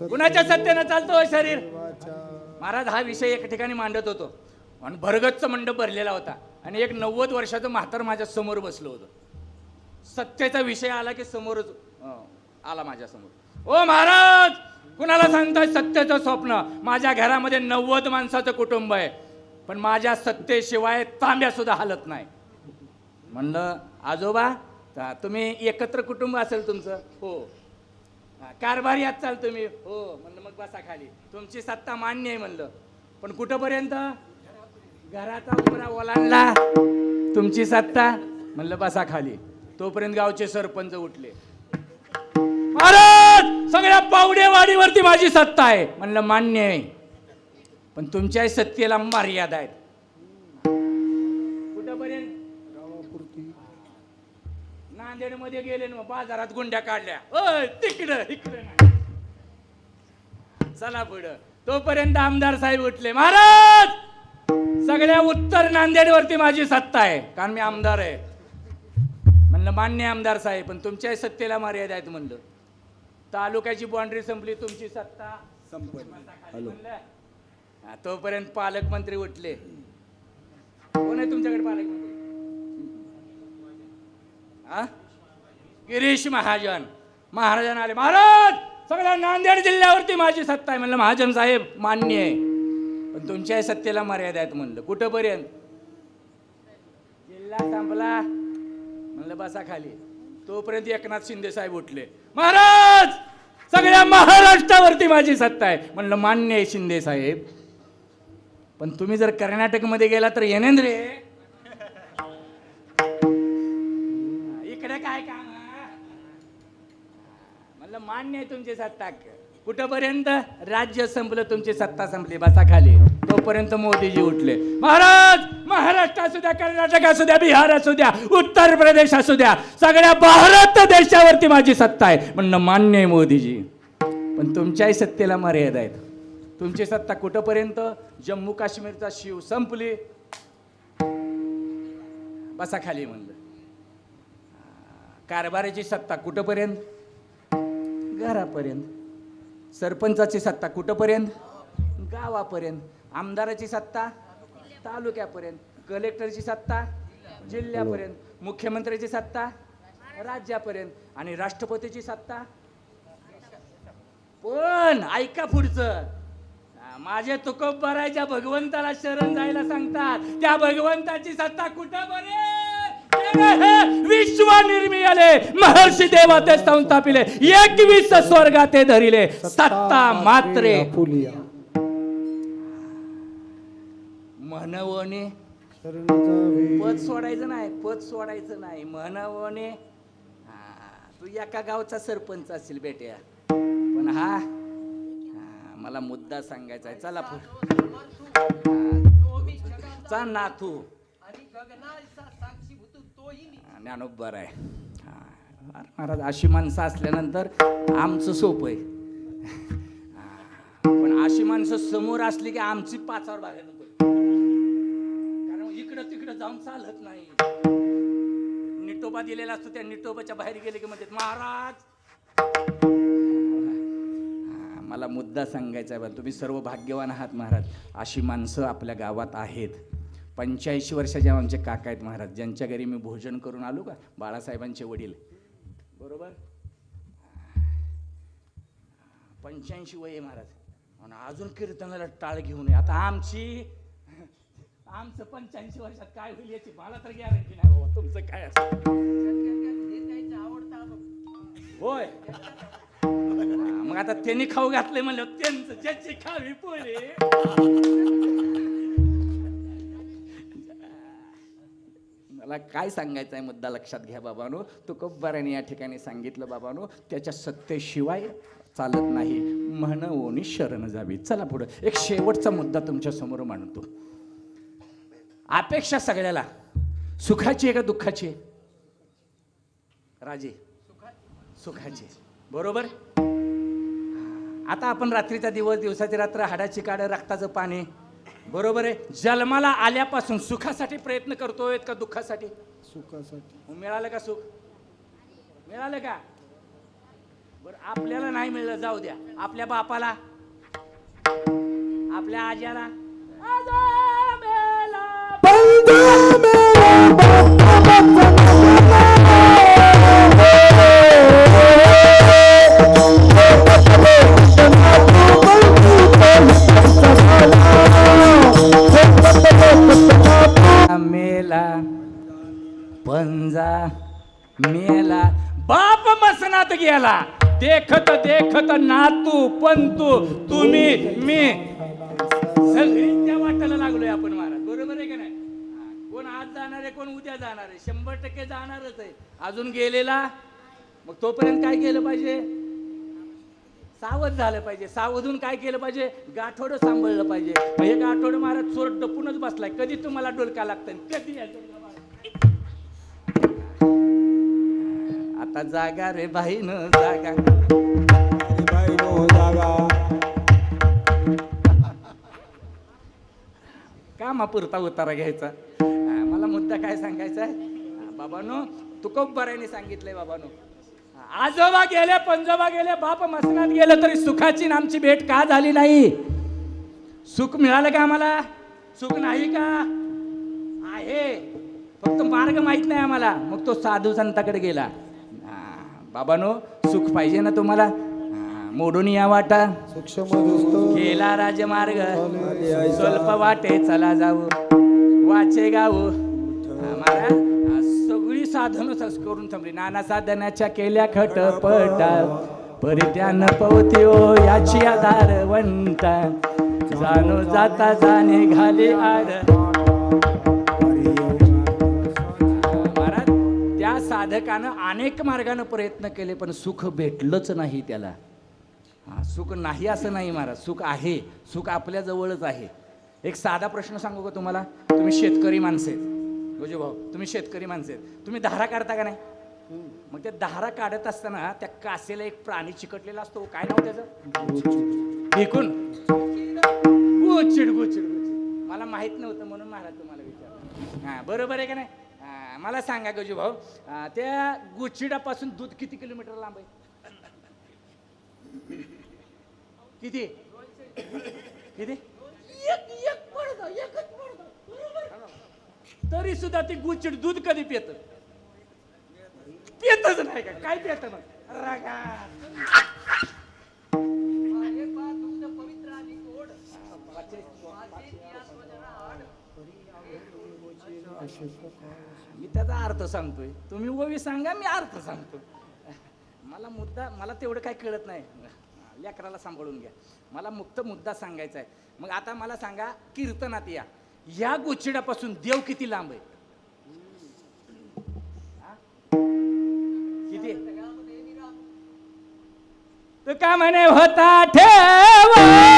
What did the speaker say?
कुणाच्या सत्तेनं चालतो हो शरीर? महाराज हा विषय एक ठिकाणी मांडत होतो. आणि भरगतचं मंडप भरलेला होता. आणि एक नव्वद वर्षाचं म्हातार माझ्यासमोर बसलो होतं. सत्तेचा विषय आला की समोरच आला माझ्यासमोर. ओ महाराज कुणाला सांगताय सत्तेचं स्वप्न? माझ्या घरामध्ये नव्वद माणसाचं कुटुंब आहे. पण माझ्या सत्तेशिवाय तांब्या सुद्धा हालत नाही. म्हणलं आजोबा तुम्ही एकत्र कुटुंब असेल तुमचं? हो हा, कारभार यात चाल तुम्ही हो म्हणलं मग बसा खाली. तुमची सत्ता मान्य आहे म्हणलं. पण कुठंपर्यंत? घराचा उमरा ओलांडला. तुमची सत्ता? म्हणलं बसा खाली. तोपर्यंत गावचे सरपंच उठले. महाराज सगळ्या पावडेवाडीवरती माझी सत्ता आहे. म्हणलं मान्य आहे. पण तुमच्या सत्तेला मर्यादा आहेत. नांदेडमध्ये गेले ना बाजारात गुंड्या काढल्या. ओय तिकडं इकडं नाही. चला पुढं. तोपर्यंत आमदार साहेब उठले. महाराज! सगळ्या उत्तर नांदेड वरती माझी सत्ता आहे कारण मी आमदार आहे. म्हणलं मान्य आमदार साहेब पण तुमच्या सत्तेला मर्यादा आहेत म्हणलं. तालुक्याची बाउंड्री संपली तुमची सत्ता. हा, तोपर्यंत पालकमंत्री उठले. कोण आहे तुमच्याकडे पालकमंत्री? हा गिरीश महाजन. महाराजन आले महाराज सगळ्या नांदेड जिल्ह्यावरती माझी सत्ता आहे. म्हणलं महाजन साहेब मान्य आहे. पण तुमच्या सत्तेला मर्यादा आहेत म्हणलं. कुठंपर्यंत जिल्हा संपला. म्हणलं बसा खाली. तोपर्यंत एकनाथ शिंदे साहेब उठले. महाराज सगळ्या महाराष्ट्रावरती माझी सत्ता आहे. म्हणलं मान्य आहे शिंदे साहेब. पण तुम्ही जर कर्नाटकमध्ये गेला तर येणेंद्रे म्हटलं मान्य आहे तुमची सत्ता. कुठंपर्यंत? राज्य संपलं तुमची सत्ता संपली. बसा खाली. तोपर्यंत मोदीजी उठले. महाराज महाराष्ट्र असू द्या कर्नाटक असू द्या बिहार असू द्या उत्तर प्रदेश असू द्या सगळ्या भारत देशावरती माझी सत्ता आहे. म्हणणं मान्य आहे मोदीजी. पण तुमच्याही सत्तेला मर्यादा आहेत. तुमची सत्ता कुठंपर्यंत? जम्मू काश्मीरचा शिव संपली. बसा खाली म्हणलं. कारभाराची सत्ता कुठंपर्यंत? घरापर्यंत. सरपंचाची सत्ता कुठंपर्यंत? गावापर्यंत. आमदाराची सत्ता तालुक्यापर्यंत. कलेक्टरची सत्ता जिल्ह्यापर्यंत. मुख्यमंत्र्याची सत्ता राज्यापर्यंत. आणि राष्ट्रपतीची सत्ता? पण ऐका पुढचं. माझे तुकोब भरायच्या भगवंताला शरण जायला सांगतात. त्या भगवंताची सत्ता कुठं बरे विश्व निर्मिले महर्षी देवा ते संस्थापिले एकवीस स्वर्गा ते धरिले. सत्ता मात्रे. फुलिया. म्हणवणे पद सोडायचं नाही पद सोडायचं नाही. म्हणवणे हा, तू एका गावचा सरपंच असेल बेट्या. पण हा हा, मला मुद्दा सांगायचा आहे. चला चा नाथू तोही मी आहे. हा. अरे महाराज अशी माणसं असल्यानंतर आमचं सोपं आहे. पण अशी माणसं समोर असली की आमची पाचावर बाहेर नको. कारण इकडं तिकडं जाऊन चालत नाही. निटोबा दिलेला असतो त्या निटोबाच्या बाहेर गेले की म्हणतात महाराज! मला मुद्दा सांगायचा आहे पण तुम्ही सर्व भाग्यवान आहात महाराज. अशी माणसं आपल्या गावात आहेत. पंच्याऐंशी वर्षाचे आमचे काका आहेत महाराज. ज्यांच्या घरी मी भोजन करून आलो का बाळासाहेबांचे वडील. बरोबर? पंच्याऐंशी वय आहे महाराज. आणि अजून कीर्तनाला टाळ घेऊन ये. आता आमची आमचं पंच्याऐंशी वर्षात काय होईल याची मला तर गॅरंटी नाही बाबा. तुमचं काय असं? होय. मग आता त्यांनी खाऊ घातले म्हणलं त्यांचं ज्याची खावी पोरे मला काय सांगायचा आहे मुद्दा लक्षात घ्या बाबानो. तुकोबाराने या ठिकाणी सांगितलं बाबानो त्याच्या सत्तेशिवाय चालत नाही. म्हणून शरण जावी. चला पुढं. एक शेवटचा मुद्दा तुमच्यासमोर मांडतो. अपेक्षा सगळ्याला. सुखाची आहे का दुःखाची आहे? राजे. सुखाची बरोबर? आता आपण रात्रीचा दिवस दिवसाची रात्र हाडाची काढ रक्ताचं पाणी बरोबर आहे? जन्माला आल्यापासून सुखासाठी प्रयत्न करतोय का दुःखासाठी? सुखासाठी. मिळालं का सुख? मिळालं का? बरं आपल्याला नाही मिळलं जाऊ द्या. आपल्या बापाला? आपल्या आज्याला? गेला देखत देखत नातू पंतू तुम्ही मी. सगळी त्या वाटायला लागलोय आपण महाराज. बरोबर आहे का नाही? कोण आज जाणार आहे कोण उद्या जाणार आहे? शंभर टक्के जाणारच आहे. अजून गेलेला? मग तोपर्यंत काय केलं पाहिजे? सावध झालं पाहिजे. सावधून काय केलं पाहिजे? गाठोडं सांभाळलं पाहिजे. हे गाठोडं महाराज चोर डपूनच बसलाय. कधी तुम्हाला डोलका लागतं कधी आता जागा रे बाई न जागा. बाई नो जागा कामापुरता उतारा घ्यायचा. हा, मला मुद्दा काय सांगायचा आहे? तू खूप बऱ्याने सांगितलंय बाबानो. आजोबा गेले पंजोबा गेले बाप मसनात गेले तरी सुखाची न आमची भेट का झाली नाही? सुख मिळालं का आम्हाला? सुख नाही का? आहे. फक्त मार्ग माहीत नाही आम्हाला. मग तो साधू संताकडे गेला. बाबानो सुख पाहिजे ना तुम्हाला? मोडून या वाटा. गेला राजमार्ग. स्वल्प वाटे चला जाऊ. वाचे गाऊ. आम्हाला सगळी साधनं करून थांबली. नाना साधनाच्या केल्या खटपटा. परित्यान पवत्यो याची आधार वंता जाणू जाता जाणे घाले आड. साधकानं अनेक मार्गानं प्रयत्न केले पण सुख भेटलंच नाही त्याला. हां सुख नाही असं नाही महाराज सुख आहे सुख आपल्या जवळच आहे. एक साधा प्रश्न सांगू का तुम्हाला? तुम्ही शेतकरी माणसे आहेत. गोजू भाऊ तुम्ही शेतकरी माणसं आहेत. तुम्ही धारा काढता का नाही? मग त्या धारा काढत असताना त्या कासेला एक प्राणी चिकटलेला असतो काय नाव त्याचं? फेकून गोचिड गोचिड गोचिड. मला माहीत नव्हतं म्हणून महाराज तुम्हाला विचार हां बरोबर आहे का नाही? हां, मला सांगा गजू भाऊ अं, त्या गुचिडापासून दूध किती किलोमीटर लांब आहे? किती? किती? एक एक पडदा एकच बरोबर. तरी सुद्धा ती गुचिड दूध कधी पित पितच नाही का? काय पित मग? रागा. मी त्याचा अर्थ सांगतोय. तुम्ही ओवी सांगा मी अर्थ सांगतो. मला मुद्दा मला तेवढं काय कळत नाही. लेकराला सांभाळून घ्या. मला मुक्त मुद्दा सांगायचा आहे. मग आता मला सांगा कीर्तनात या. या गोचिडापासून देव किती लांब आहे? किती? तर का म्हणे होता ठेवा?